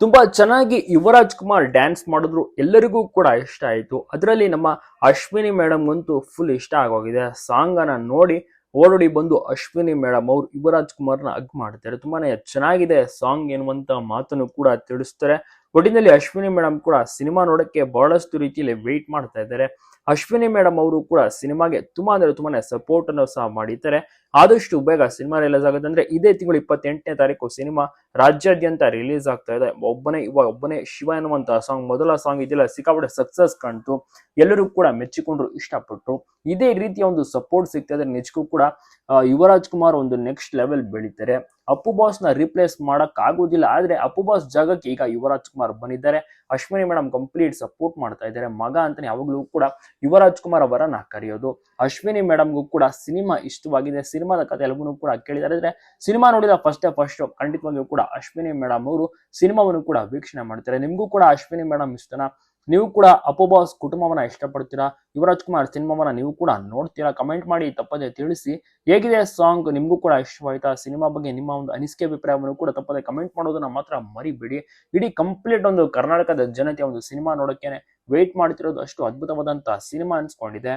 ತುಂಬಾ ಚೆನ್ನಾಗಿ ಯುವರಾಜ್ ಕುಮಾರ್ ಡ್ಯಾನ್ಸ್ ಮಾಡಿದ್ರು. ಎಲ್ಲರಿಗೂ ಕೂಡ ಇಷ್ಟ ಆಯಿತು. ಅದರಲ್ಲಿ ನಮ್ಮ ಅಶ್ವಿನಿ ಮೇಡಮ್ ಅಂತೂ ಫುಲ್ ಇಷ್ಟ ಆಗೋಗಿದೆ. ಸಾಂಗ್ ಅನ್ನ ನೋಡಿ ಓಡೋಡಿ ಬಂದು ಅಶ್ವಿನಿ ಮೇಡಮ್ ಅವರು ಯುವರಾಜ್ ಕುಮಾರ್ನ ಅಗ್ ಮಾಡ್ತಾರೆ. ತುಂಬಾನೇ ಚೆನ್ನಾಗಿದೆ. ಸಾಂಗ್ ಎನ್ನುವಂತ ಮಾತನ್ನು ಕೂಡ ತಿಳಿಸ್ತಾರೆ. ಒಟ್ಟಿನಲ್ಲಿ ಅಶ್ವಿನಿ ಮೇಡಮ್ ಕೂಡ ಸಿನಿಮಾ ನೋಡಕ್ಕೆ ಬಹಳಷ್ಟು ರೀತಿಯಲ್ಲಿ ವೆಯ್ಟ್ ಮಾಡ್ತಾ ಇದ್ದಾರೆ. ಅಶ್ವಿನಿ ಮೇಡಮ್ ಅವರು ಕೂಡ ಸಿನಿಮಾಗೆ ತುಂಬಾ ಅಂದ್ರೆ ತುಂಬಾನೇ ಸಪೋರ್ಟ್ ಅನ್ನು ಸಹ ಮಾಡಿದ್ದಾರೆ. ಆದಷ್ಟು ಬೇಗ ಸಿನಿಮಾ ರಿಲೀಸ್ ಆಗುತ್ತೆ ಅಂದ್ರೆ ಇದೇ ತಿಂಗಳು ಇಪ್ಪತ್ತೆಂಟನೇ ತಾರೀಕು ಸಿನಿಮಾ ರಾಜ್ಯಾದ್ಯಂತ ರಿಲೀಸ್ ಆಗ್ತಾ ಇದೆ. ಒಬ್ಬನೇ ಇವಾಗ ಒಬ್ಬನೇ ಶಿವ ಎನ್ನುವಂತಹ ಸಾಂಗ್ ಮೊದಲ ಸಾಂಗ್ ಇದೆಲ್ಲ ಸಿಕ್ಕಾಪಟ್ಟೆ ಸಕ್ಸಸ್ ಕಾಣ್ತು ಎಲ್ಲರೂ ಕೂಡ ಮೆಚ್ಚಿಕೊಂಡ್ರು ಇಷ್ಟಪಟ್ಟರು ಇದೇ ರೀತಿಯ ಒಂದು ಸಪೋರ್ಟ್ ಸಿಗ್ತಾ ಇದ್ರೆ ನಿಜಕ್ಕೂ ಕೂಡ ಯುವರಾಜ್ ಕುಮಾರ್ ಒಂದು ನೆಕ್ಸ್ಟ್ ಲೆವೆಲ್ ಬೆಳೀತಾರೆ. ಅಪ್ಪು ಬಾಸ್ನ ರಿಪ್ಲೇಸ್ ಮಾಡಕ್ ಆಗುದಿಲ್ಲ ಆದ್ರೆ ಅಪ್ಪು ಬಾಸ್ ಜಾಗಕ್ಕೆ ಈಗ ಯುವರಾಜ್ ಕುಮಾರ್ ಬಂದಿದ್ದಾರೆ. ಅಶ್ವಿನಿ ಮೇಡಮ್ ಕಂಪ್ಲೀಟ್ ಸಪೋರ್ಟ್ ಮಾಡ್ತಾ ಇದ್ದಾರೆ. ಮಗ ಅಂತಾನೆ ಯಾವಾಗ್ಲೂ ಕೂಡ ಯುವರಾಜ್ ಕುಮಾರ್ ಅವರನ್ನ ಕರೆಯೋದು. ಅಶ್ವಿನಿ ಮೇಡಮ್ಗೂ ಕೂಡ ಸಿನಿಮಾ ಇಷ್ಟವಾಗಿದೆ. ಸಿನಿಮಾದ ಕಥೆ ಎಲ್ಲವನ್ನೂ ಕೂಡ ಕೇಳಿದ್ದಾರೆ. ಅಂದ್ರೆ ಸಿನಿಮಾ ನೋಡಿದ ಫಸ್ಟ್ ಫಸ್ಟ್ ಖಂಡಿತವಾಗಿಯೂ ಕೂಡ ಅಶ್ವಿನಿ ಮೇಡಮ್ ಅವರು ಸಿನಿಮಾವನ್ನು ಕೂಡ ವೀಕ್ಷಣೆ ಮಾಡ್ತಾರೆ. ನಿಮ್ಗೂ ಕೂಡ ಅಶ್ವಿನಿ ಮೇಡಮ್ ಇಷ್ಟನಾ? ನೀವು ಕೂಡ ಅಪ್ಪು ಬಾಸ್ ಕುಟುಂಬವನ್ನ ಇಷ್ಟಪಡ್ತೀರಾ? ಯುವರಾಜ್ ಕುಮಾರ್ ಸಿನಿಮಾವನ್ನ ನೀವು ಕೂಡ ನೋಡ್ತೀರಾ? ಕಮೆಂಟ್ ಮಾಡಿ, ತಪ್ಪದೆ ತಿಳಿಸಿ. ಹೇಗಿದೆ ಸಾಂಗ್ ನಿಮ್ಗೂ ಕೂಡ ಇಷ್ಟವಾಯ್ತಾ? ಸಿನಿಮಾ ಬಗ್ಗೆ ನಿಮ್ಮ ಒಂದು ಅನಿಸಿಕೆ, ಅಭಿಪ್ರಾಯವನ್ನು ಕೂಡ ತಪ್ಪದೆ ಕಮೆಂಟ್ ಮಾಡೋದನ್ನ ಮಾತ್ರ ಮರಿಬೇಡಿ. ಇಡೀ ಕಂಪ್ಲೀಟ್ ಒಂದು ಕರ್ನಾಟಕದ ಜನತೆ ಒಂದು ಸಿನಿಮಾ ನೋಡಕ್ಕೆ ವೇಟ್ ಮಾಡ್ತಿರೋದು ಅಷ್ಟು ಅದ್ಭುತವಾದಂತಹ ಸಿನಿಮಾ ಅನ್ಸ್ಕೊಂಡಿದೆ.